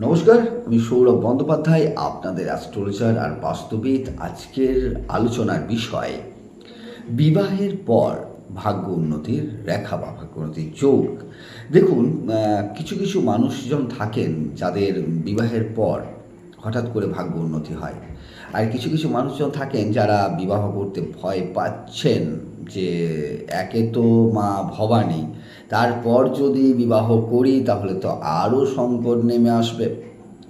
নমস্কার, আমি সৌরভ বন্দ্যোপাধ্যায়, আপনাদের অ্যাস্ট্রোলজার আর বাস্তবিক আজকের আলোচনার বিষয়, বিবাহের পর ভাগ্য উন্নতির রেখা বা ভাগ্য উন্নতির যোগ। দেখুন কিছু কিছু মানুষজন থাকেন যাদের বিবাহের পর হঠাৎ করে ভাগ্য উন্নতি হয়। আর কিছু কিছু মানুষজন থাকেন যারা বিবাহ করতে ভয় পাচ্ছেন। যে একে তো মা ভবানী তারপর যদি বিবাহ করি তাহলে তো আরও সংকট নেমে আসবে।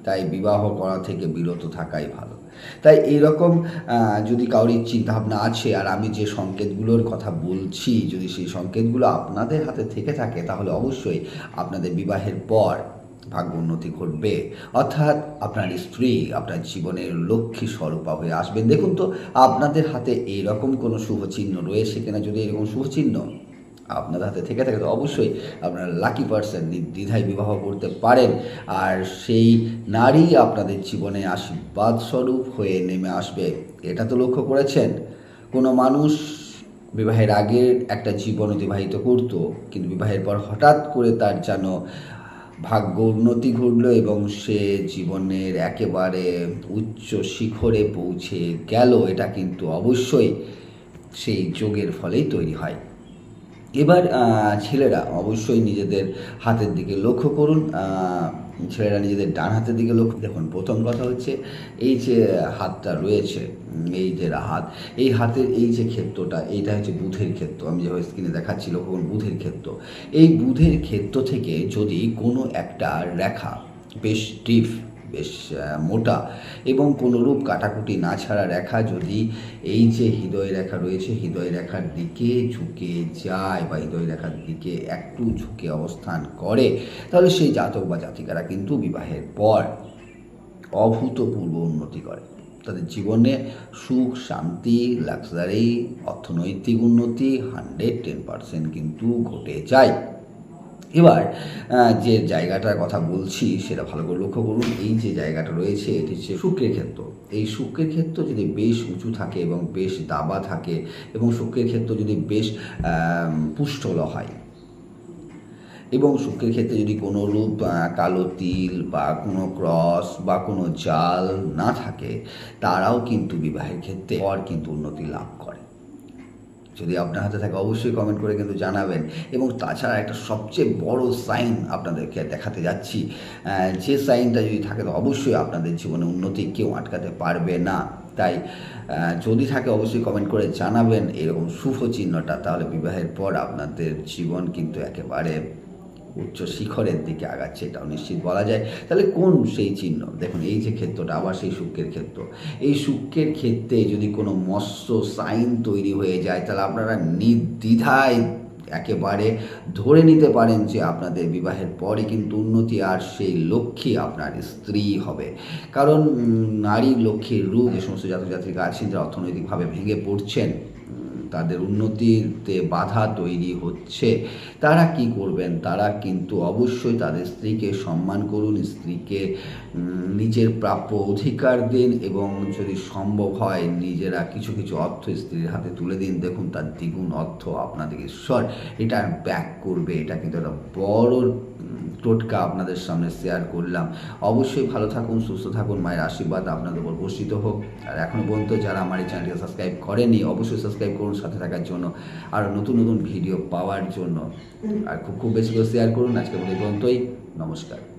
তাই বিবাহ করা থেকে বিরত থাকাই ভালো। তাই এইরকম আহ, যদি কারোর চিন্তাভাবনা আছে আর আমি যে সংকেতগুলোর কথা বলছি যদি সেই সংকেতগুলো আপনাদের হাতে থেকে থাকে তাহলে অবশ্যই আপনাদের বিবাহের পর ভাগ্য উন্নতি ঘটবে। অর্থাৎ আপনার স্ত্রী আপনার জীবনের লক্ষ্মী স্বরূপা হয়ে আসবেন। দেখুন তো, আপনাদের হাতে এইরকম কোনো শুভ চিহ্ন রয়েছে কিনা যদি এরকম শুভ চিহ্ন আপনাদের হাতে থেকে থাকে, তো অবশ্যই আপনারা লাকি পার্সন দ্বিধায় বিবাহ করতে পারেন। আর সেই নারী আপনাদের জীবনে আশীর্বাদ স্বরূপ হয়ে নেমে আসবে। এটা তো লক্ষ্য করেছেন। কোনো মানুষ বিবাহের আগে একটা জীবন অতিবাহিত করতো, কিন্তু বিবাহের পর হঠাৎ করে তার যেন ভাগ্য উন্নতি ঘটল এবং সে জীবনের একেবারে উচ্চ শিখরে পৌঁছে গেল। এটা কিন্তু অবশ্যই সেই যোগের ফলেই তৈরি হয়। এবার ছেলেরা অবশ্যই নিজেদের হাতের দিকে লক্ষ্য করুন। ছেলেরা নিজেদের ডান হাতের দিকে লক্ষ্য দেখুন, প্রথম কথা হচ্ছে এই যে হাতটা রয়েছে, এই যে হাত, এই হাতের এই যে ক্ষেত্রটা, এইটা হচ্ছে বুধের ক্ষেত্র। আমি যেভাবে স্ক্রিনে দেখাচ্ছি, লক্ষ্য বুধের ক্ষেত্র। এই বুধের ক্ষেত্র থেকে যদি কোনো একটা রেখা বেশ ডিপ বেশ মোটা এবং কোনোরূপ কাটাকুটি না ছাড়া রেখা যদি এই যে হৃদয় রেখা রয়েছে, হৃদয় রেখার দিকে ঝুঁকে যায় বা হৃদয় রেখার দিকে একটু ঝুঁকে অবস্থান করে, তাহলে সেই জাতক বা জাতিকারা কিন্তু বিবাহের পর অভূতপূর্ব উন্নতি করে। তাদের জীবনে সুখ, শান্তি লাক্সারি অর্থনৈতিক উন্নতি হান্ড্রেড টেন পার্সেন্ট কিন্তু ঘটে যায়। এবার যে জায়গাটার কথা বলছি সেটা ভালো করে লক্ষ্য করুন, এই যে জায়গাটা রয়েছে, এটি হচ্ছে শুক্রের ক্ষেত্র এই শুক্রের ক্ষেত্র যদি বেশ উঁচু থাকে এবং বেশ দাবা থাকে এবং শুক্রের ক্ষেত্র যদি বেশ পুষ্টল হয় এবং শুক্রের ক্ষেত্রে যদি কোনো রূপ কালো তিল বা কোনো ক্রস বা কোনো জাল না থাকে, তারাও কিন্তু বিবাহের ক্ষেত্রে পর কিন্তু উন্নতি লাভ করে। যদি আপনার হাতে থাকে অবশ্যই কমেন্ট করে কিন্তু জানাবেন। এবং তাছাড়া একটা সবচেয়ে বড় সাইন আপনাদেরকে দেখাতে যাচ্ছি। যে সাইনটা যদি থাকে, তো অবশ্যই আপনাদের জীবনে উন্নতি কেউ আটকাতে পারবে না। তাই যদি থাকে অবশ্যই কমেন্ট করে জানাবেন। এরকম শুভ চিহ্নটা, তাহলে বিবাহের পর আপনাদের জীবন কিন্তু একেবারে উচ্চ শিখরের দিকে আগাচ্ছে, এটাও নিশ্চিত বলা যায়। তাহলে কোন সেই চিহ্ন? দেখুন, এই যে ক্ষেত্রটা, আবার সেই শুক্রের ক্ষেত্র। এই শুক্রের ক্ষেত্রে যদি কোনো মৎস্য সাইন তৈরি হয়ে যায়, তাহলে আপনারা নির্দ্বিধায় একেবারে ধরে নিতে পারেন যে আপনাদের বিবাহের পরে কিন্তু উন্নতি আর সেই লক্ষ্মী আপনার স্ত্রী হবে। কারণ নারী লক্ষ্মীর রূপ, যে সমস্ত জাতক জাতিকা আছেন, যারা অর্থনৈতিকভাবে ভেঙে পড়ছেন তাদের উন্নতিতে বাধা তৈরি হচ্ছে। তারা কি করবেন? তারা কিন্তু অবশ্যই তাদের স্ত্রীকে সম্মান করুন, স্ত্রীকে নিজের প্রাপ্য অধিকার দিন এবং যদি সম্ভব হয় নিজেরা কিছু কিছু অর্থ স্ত্রীর হাতে তুলে দিন। দেখুন, তার দ্বিগুণ অর্থ আপনাদের ঈশ্বর এটা ব্যাক করবে। এটা কিন্তু একটা বড় টোটকা আপনাদের সামনে শেয়ার করলাম। অবশ্যই ভালো থাকুন, সুস্থ থাকুন, মায়ের আশীর্বাদ আপনাদের উপর বর্ষিত হোক। আর এখনও পর্যন্ত যারা আমার এই চ্যানেলটিকে সাবস্ক্রাইব করেনি অবশ্যই সাবস্ক্রাইব করুন সাথে থাকার জন্য আরও নতুন নতুন ভিডিও পাওয়ার জন্য। আর খুব খুব বেশি করে শেয়ার করুন। আজকে বলে পর্যন্তই। নমস্কার।